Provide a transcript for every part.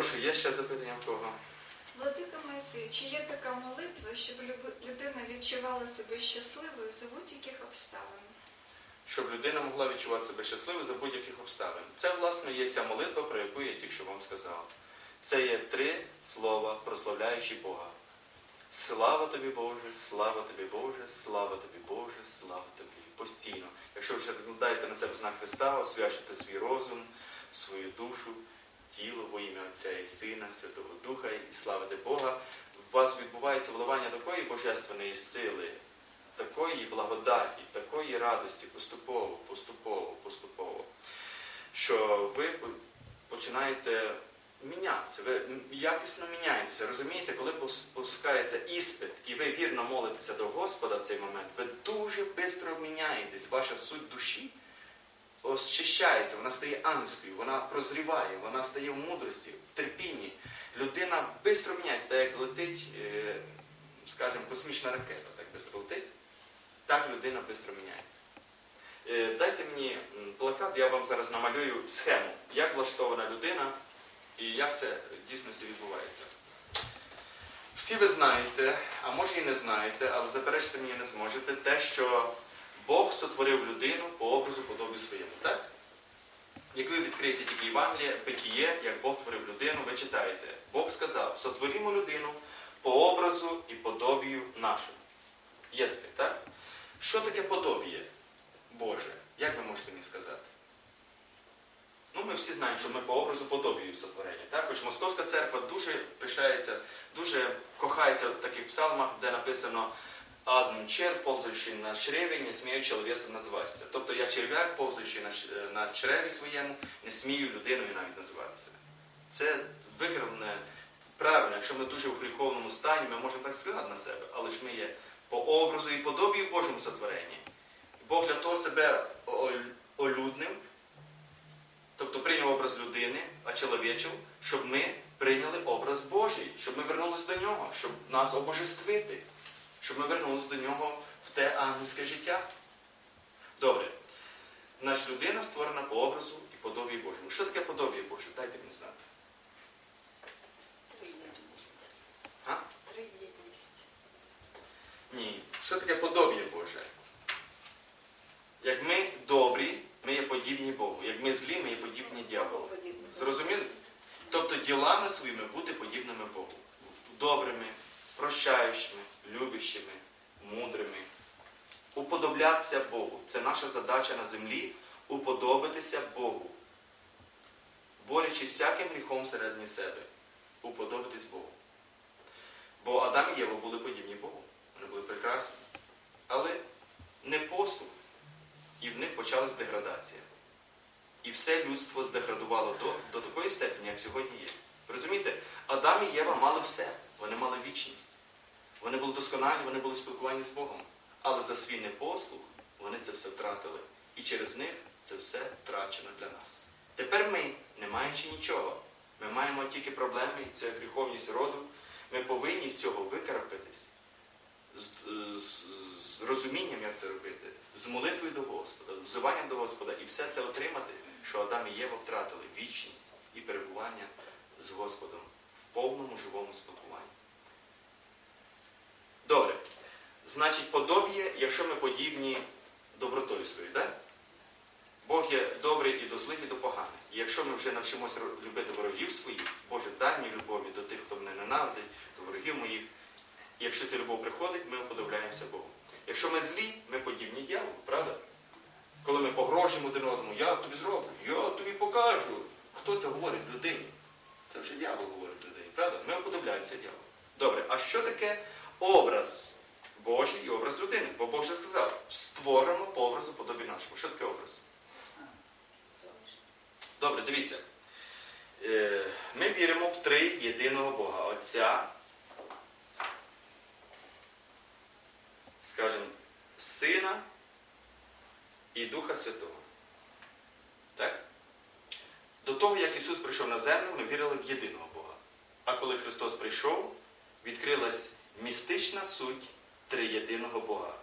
Прошу, є ще запитання в кого? Владика Майси, чи є така молитва, щоб людина відчувала себе щасливою за будь-яких обставин? Щоб людина могла відчувати себе щасливою за будь-яких обставин. Це, власне, є ця молитва, про яку я тільки що вам сказав. Це є три слова, прославляючи Бога. Слава тобі, Боже, слава тобі, Боже, слава тобі, Боже, слава тобі. Постійно. Якщо ви ще накладаєте на себе знак Христа, освячуєте свій розум, свою душу, тіло во ім'я Отця і Сина, Святого Духа і славите Бога, у вас відбувається вливання такої божественної сили, такої благодаті, такої радості поступово, поступово, поступово, що ви починаєте мінятися, ви якісно міняєтеся. Розумієте, коли пускається іспит, і ви вірно молитеся до Господа в цей момент, ви дуже швидко міняєтесь, ваша суть душі очищається, вона стає ангельською, вона прозріває, вона стає в мудрості, в терпінні. Людина швидко міняється, так як летить, е, скажімо, космічна ракета, так швидко летить, так людина швидко міняється. Е, Дайте мені плакат, я вам зараз намалюю схему, як влаштована людина і як це в дійсності відбувається. Всі ви знаєте, а може і не знаєте, але заперечити мені не зможете, те, що Бог сотворив людину по образу подобі своєму. Так? Як ви відкриєте тільки Євангеліє, питіє, як Бог творив людину, ви читаєте. Бог сказав, сотворімо людину по образу і подобію нашому. Є таке, так? Що таке подобіє Боже? Як ви можете мені сказати? Ну, ми всі знаємо, що ми по образу подобію сотворення. Хоч Московська церква дуже пишається, дуже кохається в таких псалмах, де написано Азм чер, повзаючи на чреві, не смію чоловіцем називатися. Тобто я черв'як, повзаючи на, чреві своєму, не смію людиною навіть називатися. Це викривлене правильно, якщо ми дуже в гріховному стані, ми можемо так сказати на себе, але ж ми є по образу і подобію Божому сотворенні. Бог для того себе о- олюднив, тобто прийняв образ людини, а чоловічив, щоб ми прийняли образ Божий, щоб ми вернулися до нього, щоб нас обожествити, щоб ми вернулися до нього в те ангельське життя. Добре. Наша людина створена по образу і подобію Божому. Що таке подобія Боже? Дайте мені знати. Триєдність. А? Триєдність. Ні. Що таке подобія Боже? Як ми добрі, ми є подібні Богу. Як ми злі, ми є подібні дьяволу. Зрозуміли? Тобто ділами своїми бути подібними Богу. Добрими, прощаючими, любящими, мудрими. Уподоблятися Богу. Це наша задача на землі уподобитися Богу. Борючись всяким гріхом всередині себе. Уподобитись Богу. Бо Адам і Єва були подібні Богу. Вони були прекрасні. Але не послух. І в них почалась деградація. І все людство здеградувало до, до такої степені, як сьогодні є. Розумієте, Адам і Єва мали все. Вони мали вічність. Вони були досконалі, вони були спілкуванні з Богом. Але за свій непослух вони це все втратили. І через них це все втрачено для нас. Тепер ми, не маючи нічого, ми маємо тільки проблеми, це гріховність роду. Ми повинні з цього викарабкатись з, з, з розумінням, як це робити, з молитвою до Господа, взиванням до Господа і все це отримати, що Адам і Єва втратили вічність і перебування з Господом повному живому спілкуванні. Добре. Значить, подобіє, якщо ми подібні добротою своєю, так? Бог є добрий і до злих, і до поганих. І якщо ми вже навчимося любити ворогів своїх, Боже, дай любові до тих, хто мене ненавидить, до ворогів моїх, і якщо ця любов приходить, ми уподобляємося Богу. Якщо ми злі, ми подібні дьяволу, правда? Коли ми погрожуємо один одному, я тобі зроблю, я тобі покажу. Хто це говорить людині? Це вже дьявол говорить правда? Ми уподобляємося дьяволу. Добре, а що таке образ Божий і образ людини? Бо Бог вже сказав, створено по образу подобі нашому. Що таке образ? Добре, дивіться. Е, Ми віримо в три єдиного Бога. Отця, скажімо, Сина і Духа Святого. Так? До того, як Ісус прийшов на землю, ми вірили в єдиного Бога. А коли Христос прийшов, відкрилась містична суть триєдиного Бога.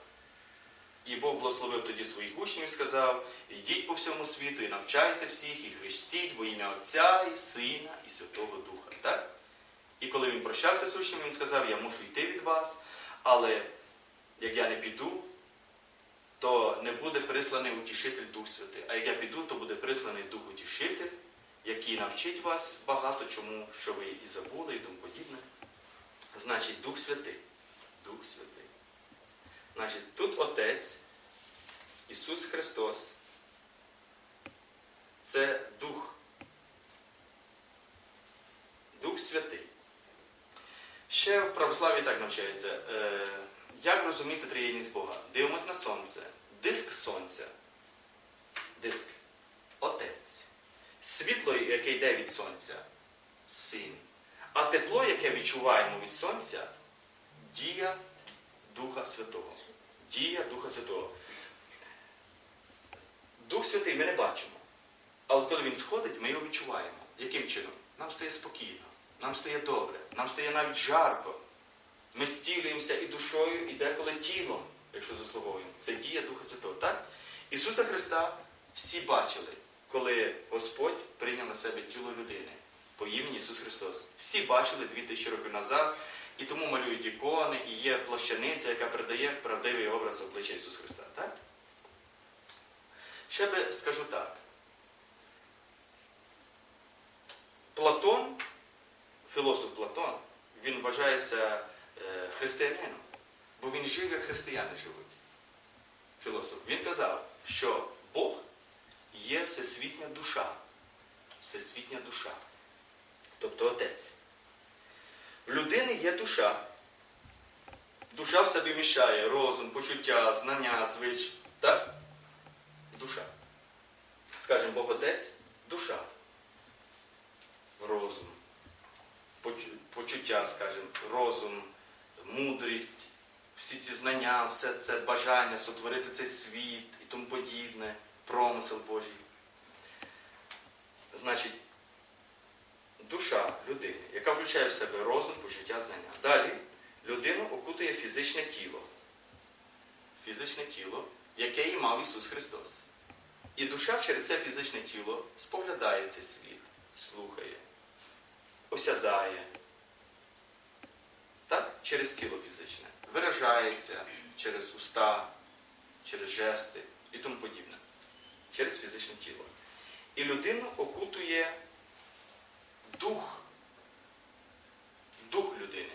І Бог благословив тоді своїх учнів і сказав: йдіть по всьому світу і навчайте всіх, і хрестіть во ім'я Отця і Сина і Святого Духа. Так? І коли він прощався з учнями, він сказав, я мушу йти від вас, але як я не піду, то не буде присланий утішитель Дух Святий. А як я піду, то буде присланий Дух Утішитель, який навчить вас багато чому, що ви і забули, і тому подібне. Значить, Дух Святий. Дух Святий. Значить, тут Отець, Ісус Христос. Це Дух. Дух Святий. Ще в православі так навчається. Е, як розуміти триєдність Бога? Дивимось на сонце. Диск сонця. Диск. Світло, яке йде від сонця, син. А тепло, яке відчуваємо від сонця, дія Духа Святого. Дія Духа Святого. Дух Святий ми не бачимо. Але коли він сходить, ми його відчуваємо. Яким чином? Нам стає спокійно, нам стає добре, нам стає навіть жарко. Ми зцілюємося і душою, і деколи тілом, якщо заслуговуємо. Це дія Духа Святого. Так? Ісуса Христа всі бачили, коли Господь прийняв на себе тіло людини по імені Ісус Христос. Всі бачили дві тисячі років назад, і тому малюють ікони, і є плащаниця, яка передає правдивий образ обличчя Ісуса Христа. Так? Ще би скажу так. Платон, філософ Платон, він вважається е, християнином, бо він жив, як християни живуть. Філософ. Він казав, що Бог є всесвітня душа. Всесвітня душа. Тобто Отець. В людини є душа. Душа в собі мішає розум, почуття, знання, звич. Так? Душа. Скажемо, Бог Отець душа. Розум. Почуття, скажімо, розум, мудрість, всі ці знання, все це бажання сотворити цей світ і тому подібне, промисел Божий. Значить, душа людини, яка включає в себе розум, почуття, знання. Далі людину окутує фізичне тіло. Фізичне тіло, яке і мав Ісус Христос. І душа через це фізичне тіло споглядає цей світ, слухає, осязає. Так? Через тіло фізичне. Виражається через уста, через жести і тому подібне. Через фізичне тіло. І людину окутує дух. Дух людини.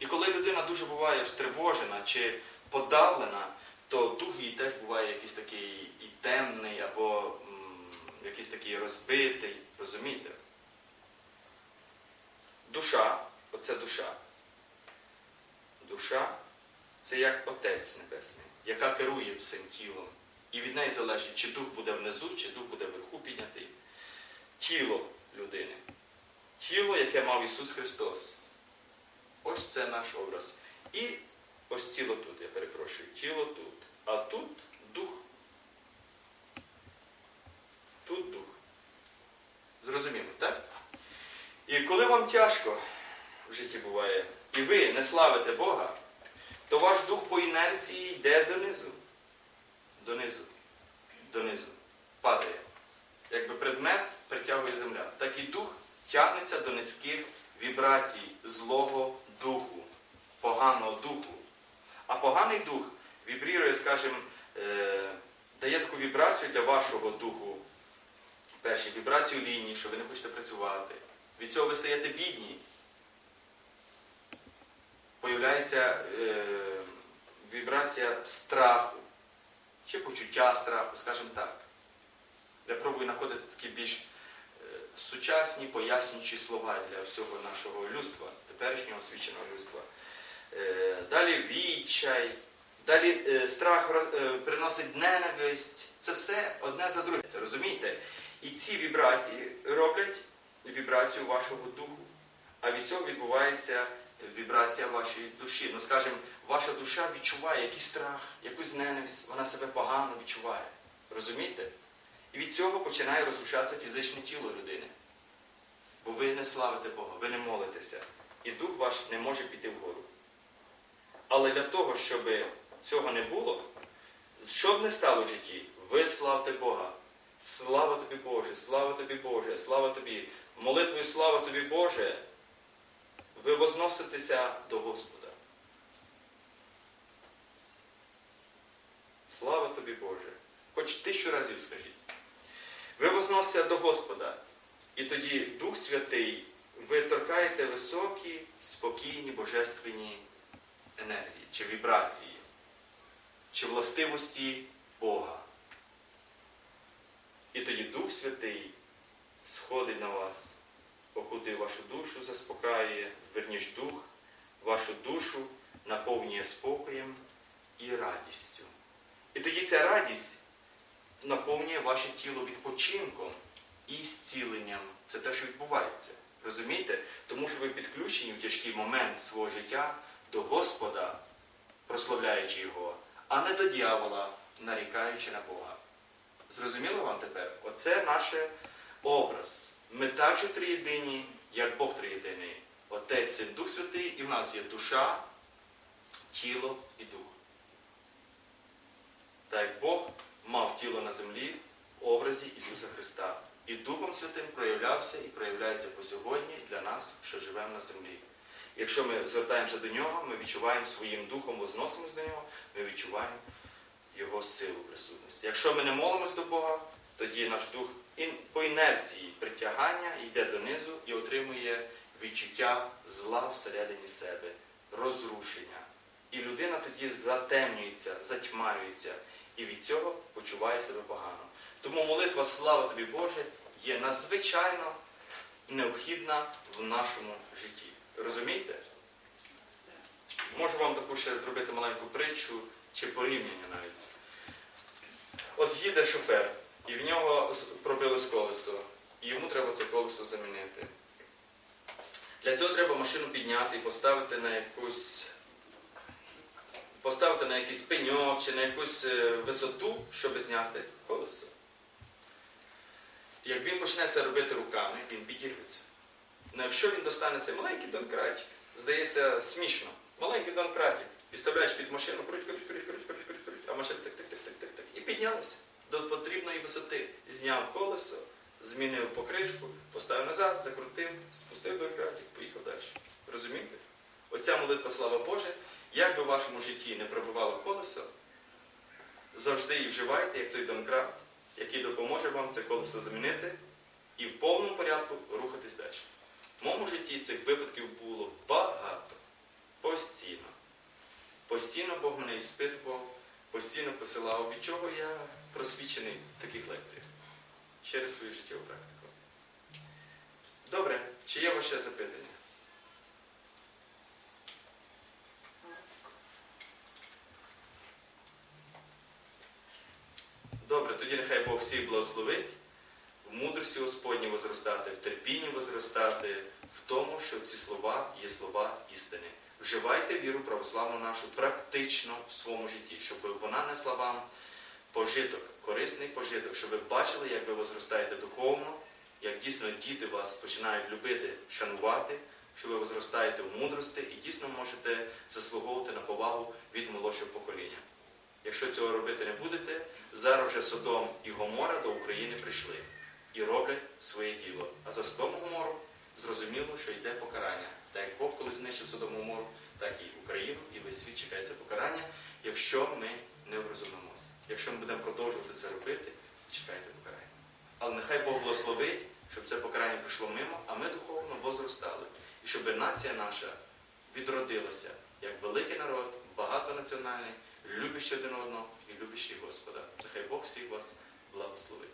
І коли людина дуже буває встривожена чи подавлена, то дух її теж буває якийсь такий і темний, або м, якийсь такий розбитий. Розумієте? Душа, оце душа. Душа це як Отець Небесний, яка керує всім тілом. І від неї залежить, чи дух буде внизу, чи дух буде вверху піднятий. Тіло людини. Тіло, яке мав Ісус Христос. Ось це наш образ. І ось тіло тут, я перепрошую, тіло тут. А тут дух. Тут дух. Зрозуміло, так? І коли вам тяжко в житті буває, і ви не славите Бога, то ваш дух по інерції йде донизу. Донизу. Донизу. Падає. Якби предмет притягує земля. Так і дух тягнеться до низьких вібрацій злого духу, поганого духу. А поганий дух вібрірує, скажімо, е, дає таку вібрацію для вашого духу. Перше, вібрацію лінії, що ви не хочете працювати. Від цього ви стаєте бідні. Появляється е, вібрація страху чи почуття страху, скажімо так. Я пробую знаходити такі більш е, сучасні, пояснюючі слова для всього нашого людства, теперішнього освіченого людства. Е, Далі відчай, далі е, страх приносить ненависть. Це все одне за друге. Це розумієте? І ці вібрації роблять вібрацію вашого духу. А від цього відбувається вібрація вашої душі. Ну, скажімо, ваша душа відчуває якийсь страх, якусь ненависть, вона себе погано відчуває. Розумієте? І від цього починає розрушатися фізичне тіло людини. Бо ви не славите Бога, ви не молитеся. І дух ваш не може піти вгору. Але для того, щоб цього не було, Що б не стало в житті, ви славте Бога. Слава тобі Боже, слава тобі Боже, слава тобі. Молитвою слава тобі Боже. Ви возноситеся до Господа. Слава тобі Боже. Хоч тисячу разів скажіть. Ви возноситеся до Господа. І тоді Дух Святий, ви торкаєте високі, спокійні, божественні енергії чи вібрації, чи властивості Бога. І тоді Дух Святий сходить на вас, окутує вашу душу, заспокаює, верніш дух, вашу душу наповнює спокоєм і радістю. І тоді ця радість наповнює ваше тіло відпочинком і зціленням. Це те, що відбувається. Розумієте? Тому що ви підключені в тяжкий момент свого життя до Господа, прославляючи Його, а не до дьявола, нарікаючи на Бога. Зрозуміло вам тепер? Оце наш образ. Ми також триєдині, як Бог триєдиний. Отець Син, Дух Святий, і в нас є душа, тіло і дух. Так як Бог мав тіло на землі в образі Ісуса Христа. І Духом Святим проявлявся і проявляється по сьогодні для нас, що живемо на землі. Якщо ми звертаємося до нього, ми відчуваємо своїм духом, возносимось до нього, ми відчуваємо його силу присутності. Якщо ми не молимось до Бога, тоді наш дух по інерції притягання йде донизу і отримує відчуття зла всередині себе, розрушення. І людина тоді затемнюється, затьмарюється, і від цього почуває себе погано. Тому молитва Слава тобі Боже є надзвичайно необхідна в нашому житті. Розумієте? Можу вам таку ще зробити маленьку притчу чи порівняння навіть. От їде шофер, і в нього пробилось колесо, і йому треба це колесо замінити. Для цього треба машину підняти і поставити на якусь поставити на якийсь пеньок чи на якусь е, висоту, щоб зняти колесо. Як він почне це робити руками, він підірветься. Ну якщо він достане цей маленький донкратик, здається смішно. Маленький донкратик, підставляєш під машину, круть, круть, круть, круть, круть, круть, круть, а машина так. І піднялася до потрібної висоти. Зняв колесо, змінив покришку, поставив назад, закрутив, спустив донкратик, поїхав далі. Розумієте? Оця молитва, слава Боже, як би в вашому житті не пробивало колесо, завжди її вживайте, як той донкрат, який допоможе вам це колесо замінити і в повному порядку рухатись далі. В моєму житті цих випадків було багато. Постійно. Постійно Бог мене іспитував, постійно посилав, від чого я просвічений в таких лекціях через свою життєву практику. Добре, чи є ваше запитання? Добре, тоді нехай Бог всіх благословить, в мудрості Господній возростати, в терпінні возростати, в тому, що ці слова є слова істини. Вживайте віру православну нашу практично в своєму житті, щоб вона несла вам пожиток, корисний пожиток, щоб ви бачили, як ви возростаєте духовно, як дійсно діти вас починають любити, шанувати, що ви возростаєте в мудрості і дійсно можете заслуговувати на повагу від молодшого покоління. Якщо цього робити не будете, зараз вже Содом і Гомора до України прийшли і роблять своє діло. А за Содом і Гомору зрозуміло, що йде покарання. Так як Бог коли знищив Содом і Гомору, так і Україну, і весь світ чекається покарання, якщо ми не врозумимося. Якщо ми будемо продовжувати це робити, чекайте покарання. Але нехай Бог благословить, щоб це покарання прийшло мимо, а ми духовно возростали. І щоб нація наша відродилася як великий народ, багатонаціональний, любящий один одного і любящий Господа. Нехай Бог всіх вас благословить.